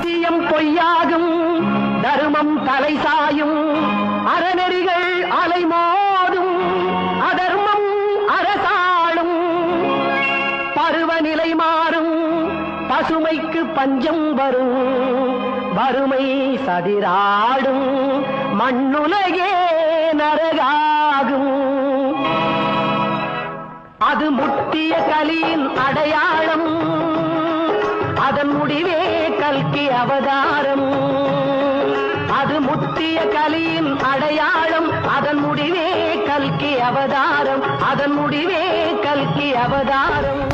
சத்தியம் பொய்யாகும். தர்மம் தலை சாயும். அறநெறிகள் அலைமோதும். அதர்மம் அரசாளும். பருவநிலை மாறும். பசுமைக்கு பஞ்சம் வரும். வறுமை சதிராடும். மண்ணுலகே நரகாகும். அது முட்டிய கலியின் அடையாளம். அதன் முடிவே கல்கி அவதாரம். அது முத்திய கலியின் அடையாளம். அதன் முடிவே கல்கி அவதாரம். அதன் முடிவே கல்கி அவதாரம்.